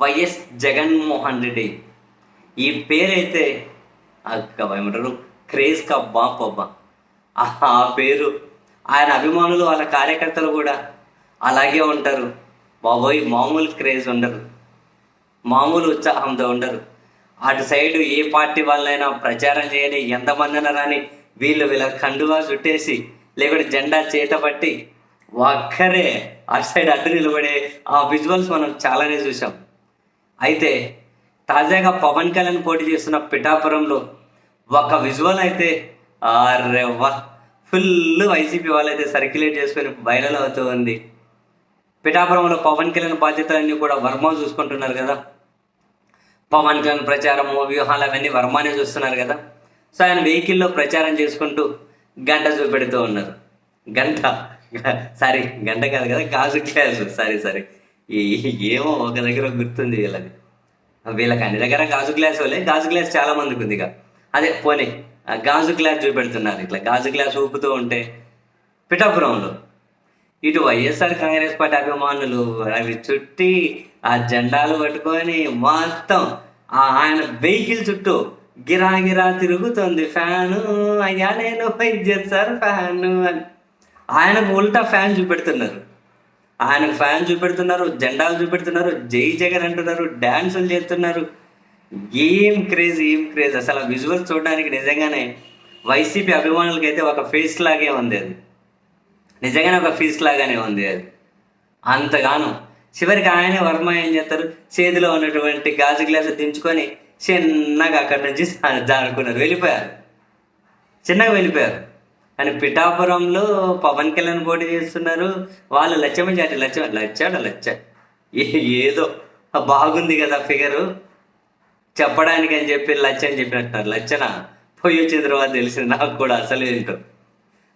YS Jaganmohan Reddy. ఈ పేరైతే ఏమంటారు? క్రేజ్ కబ్బా పబ్బా ఆ పేరు. ఆయన అభిమానులు వాళ్ళ కార్యకర్తలు కూడా అలాగే ఉంటారు. బాబోయ్ మామూలు క్రేజ్ ఉండరు మామూలు ఉత్సాహంతో ఉండరు. అటు సైడ్ ఏ పార్టీ వాళ్ళైనా ప్రచారం చేయని ఎంతమందిన రాని వీళ్ళు వీళ్ళ కండువా చుట్టేసి లేకుంటే జెండా చేత పట్టి ఒక్కరే అటు సైడ్ అడ్డు నిలబడే ఆ విజువల్స్ మనం చాలానే చూసాం అయితే తాజాగా పవన్ కళ్యాణ్ పోటీ చేస్తున్న పిఠాపురంలో ఒక విజువల్ అయితే అరే వా ఫుల్ వైసీపీ వాళ్ళైతే సర్క్యులేట్ చేసుకొని వైరల్ అవుతూ ఉంది. పిఠాపురంలో పవన్ కళ్యాణ్ బాధ్యతలన్నీ కూడా వర్మ చూసుకుంటున్నారు కదా. పవన్ కళ్యాణ్ ప్రచారము వ్యూహాలు అవన్నీ వర్మనే చూస్తున్నారు కదా. సో ఆయన వెహికల్లో ప్రచారం చేసుకుంటూ గంట చూపెడుతూ ఉన్నారు. గంట? సారీ గంట కాదు కదా. గాజు గ్లాసు. సారీ సారీ ఏమో ఒక దగ్గర గుర్తుంది వీళ్ళది. వీళ్ళకి అన్ని దగ్గర గాజు గ్లాస్ వాళ్ళే గాజు గ్లాస్ చాలా మందికి ఉంది ఇక అదే పోనీ ఆ గాజు గ్లాస్ చూపెడుతున్నారు ఇట్లా. గాజు గ్లాస్ ఊపుతూ ఉంటే పిఠాపురంలో ఇటు వైఎస్ఆర్ కాంగ్రెస్ పార్టీ అభిమానులు అవి చుట్టి ఆ జెండాలు పట్టుకొని మొత్తం ఆ ఆయన వెహికల్ చుట్టూ గిరా గిరా తిరుగుతుంది ఫ్యాను. అయ్యా నేను చేస్తారు ఫ్యాను అని. ఆయనకు ఉల్టా ఫ్యాన్ చూపెడుతున్నారు. ఆయనకు ఫ్యాన్ చూపెడుతున్నారు జెండాలు చూపెడుతున్నారు జై జగన్ అంటున్నారు డ్యాన్సులు చేస్తున్నారు. ఏం క్రేజ్ ఏం క్రేజ్. అసలు ఆ విజువల్ చూడడానికి నిజంగానే వైసీపీ అభిమానులకి అయితే ఒక ఫేస్ లాగే ఉంది అది. నిజంగానే ఒక ఫీస్ లాగానే ఉంది అది. అంతగాను. చివరికి ఆయనే వర్మ ఏం చేస్తారు? చేతిలో ఉన్నటువంటి గాజు గ్లాసు దించుకొని చిన్నగా అక్కడి నుంచి జారుకున్నారు వెళ్ళిపోయారు. చిన్నగా వెళ్ళిపోయారు. అని పిఠాపురంలో పవన్ కళ్యాణ్ పోటీ చేస్తున్నారు. వాళ్ళు లచ్చమ్మ చాటి లచ్చ లచ్చాడ లచ్చ. ఏ- ఏదో. బాగుంది కదా ఫిగరు. చెప్పడానికి అని చెప్పి లచ్చ అని చెప్పినట్టున్నారు. లచ్చన? పోయి వచ్చిన తర్వాత తెలిసింది నాకు కూడా అసలు ఏంటో.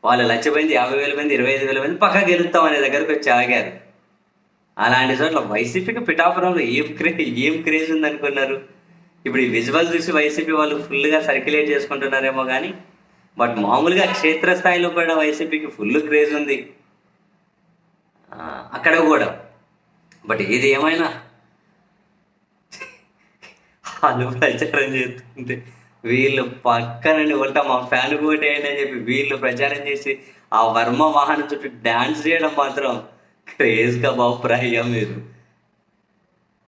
వాళ్ళు లచ్చ యాభై వేల మంది ఇరవై ఐదు వేల మంది పక్క గెలుస్తాం అనే దగ్గరకు వచ్చి ఆగారు. అలాంటి చోట్ల వైసీపీకి పిఠాపురంలో ఏం క్రే ఏం క్రేజ్ ఉందనుకున్నారు? ఇప్పుడు ఈ విజువల్ చూసి వైసీపీ వాళ్ళు ఫుల్గా సర్క్యులేట్ చేసుకుంటున్నారేమో కానీ బట్ మామూలుగా క్షేత్రస్థాయిలో కూడా వైసీపీకి ఫుల్ క్రేజ్ ఉంది. అక్కడ కూడా. బట్ ఇది ఏమైనా వాళ్ళు ప్రచారం చేస్తుంటే వీళ్ళు పక్కనండి ఉంటా మా ఫ్యాన్ కోటేయండి అని చెప్పి వీళ్ళు ప్రచారం చేసి ఆ వర్మ వాహనం చుట్టూ డ్యాన్స్ చేయడం మాత్రం క్రేజ్గా బాబు ప్రాయం మీరు.